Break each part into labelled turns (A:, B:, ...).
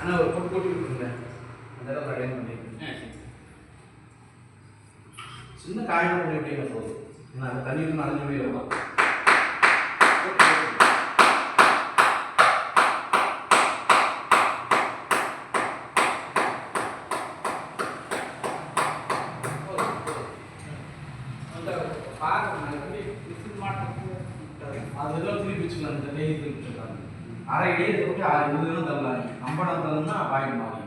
A: ஆனால் ஒரு போட்டு போட்டு விட்டுருங்க அந்த இடம் அடையாளம் பண்ணி சின்ன காயம் பண்ணி போதும் நான் தண்ணி நனைஞ்சு போயிடும். வச்சுக்கலாம் இந்த நெய் திருப்பி வச்சுக்கலாம் அரை இடையே தொட்டு ஆறு முதுகும் தள்ளலாம் கம்படம் தள்ளனா பாயிண்ட் மாறி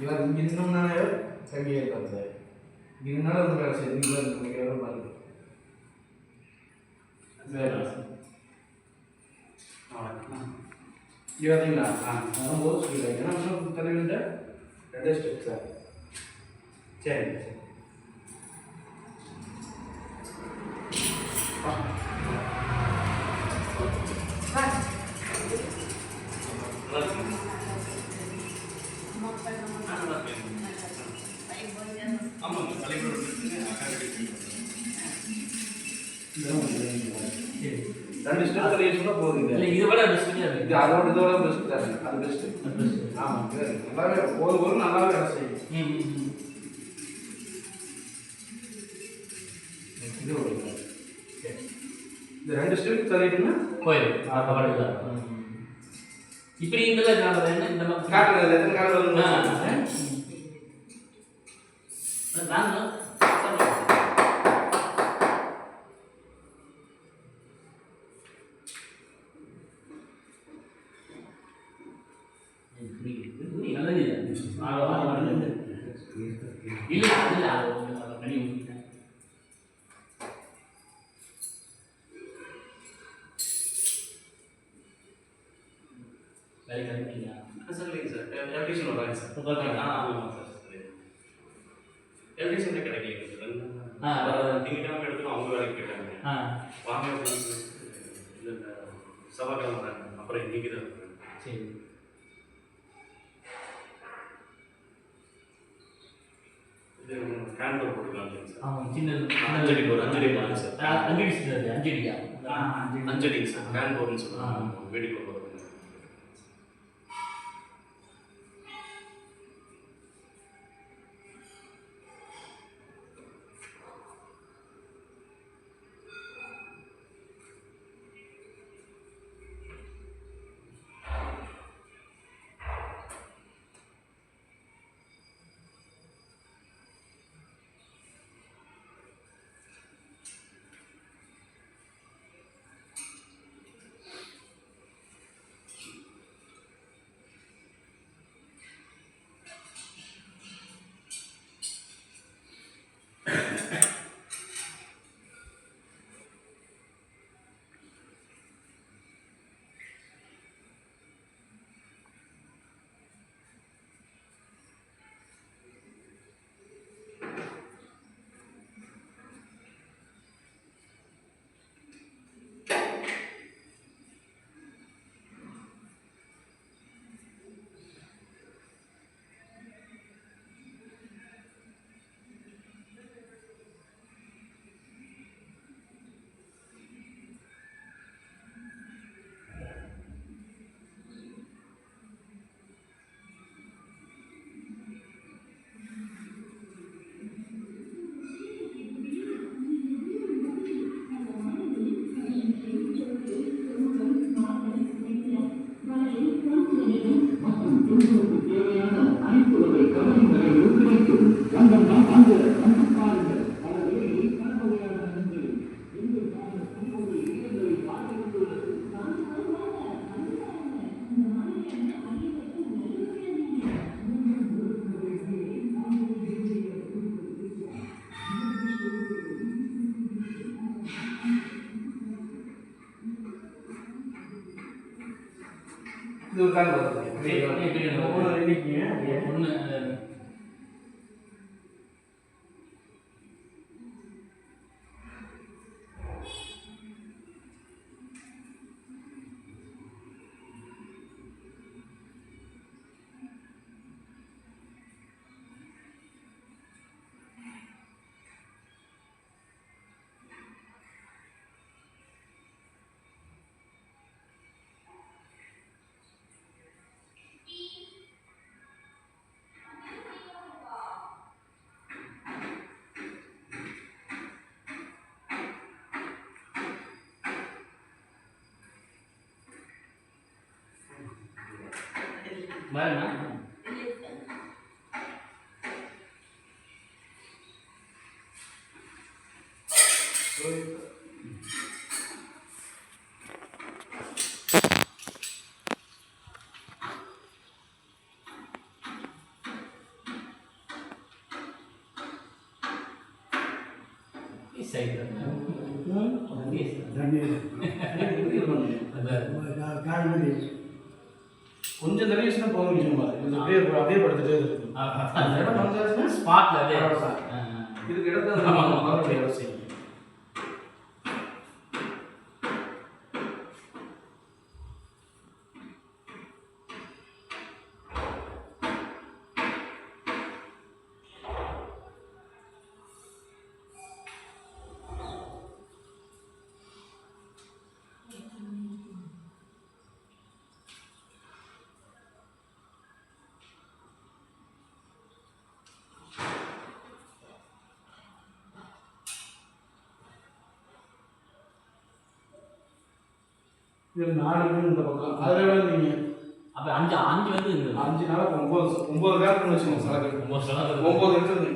A: இவர் இங்கே நின்னோம்னாலே தங்கியே தந்தது இங்கே நின்னாலும் வந்து வேலை செய்யுது இங்கே வந்து எவ்வளோ பாருங்க இவரீங்களா ஆ வரும்போது சொல்லிடுறேன் ஏன்னா இன்னும் தலைவர்கிட்ட ரெண்டே ஸ்டெப் சார் சரி சரி சொன்னா போதும்
B: இல்லை
A: இது
B: விட பெஸ்ட்டு அது
A: இது அதோட இதோட பெஸ்ட் தானே அது பெஸ்ட் ஆமாம் நல்லாவே ஒரு ஒரு நல்லாவே வேலை செய்யும். இது ஒரு. இந்த ரெண்டு ஸ்டெப் தள்ளிட்டுன்னா
B: போயிடும். ஆ கவலை இல்லை இப்படி இருந்தாலும் இதனால என்ன இந்த மாதிரி?
A: காட்டுறது எத்தனை
B: ஆ. நான் வேலைக்கு அனுப்பிட்டீங்களா
C: சார் இல்லைங்க சார் எலக்ட்ரிஷியன் வராங்க சார். ஆ ஆமாம் சார் எலக்ட்ரிஷியன் கிடைக்கலைங்க சார்
B: ஆ,
C: திங்கக்கிழமை எடுத்துட்டு அவங்க வேலைக்கு போயிட்டாங்க.
B: ஆ.
C: வாங்க அப்படின்னு இல்லை செவ்வாய்க்கிழமை வராங்க அப்புறம் இன்னைக்கு தான்.
B: சரி.
C: இது கேண்டோர் போட்டுக்கலாம் சார்
B: ஆமாம் சின்னது
C: அஞ்சடி போடு, அஞ்சடி போடுங்க சார்.
B: ஆ, அஞ்சடி சின்னது அஞ்சடியா
C: அஞ்சடிங்க சார் கேண்டோர்னு
B: ஆ.
C: சொல்லுவாங்க. வீட்டுக்குள்ள போகிறது
A: இது ஒரு கால் வருது.
B: சரி, இப்படி வருது.
A: ஒவ்வொரு எண்ணிக்கைங்க
B: ஒன்று பாருங்க Isa ito.
A: கொஞ்சம் தண்ணி வச்சுனா போக முடியும் பாரு. இது அப்படியே அப்படியே படுத்துட்டே இருக்கு
B: ஸ்பாட்ல. ஆ.
A: இதுக்கு இடத்த
B: ஆமா, ஆமா.
A: மறுபடியும் வேலை செய்யும் இது நாலு மீன் இந்த பக்கம். அதில் எவ்வளோ நீங்க?
B: அப்ப அஞ்சு அஞ்சு வந்து
A: அஞ்சு நாளுக்கு ஒம்பது ஒம்பது காலத்துன்னு வச்சுக்கோங்க
B: ஒன்பது சதவீதம்.
A: ஒம்பது இருக்குது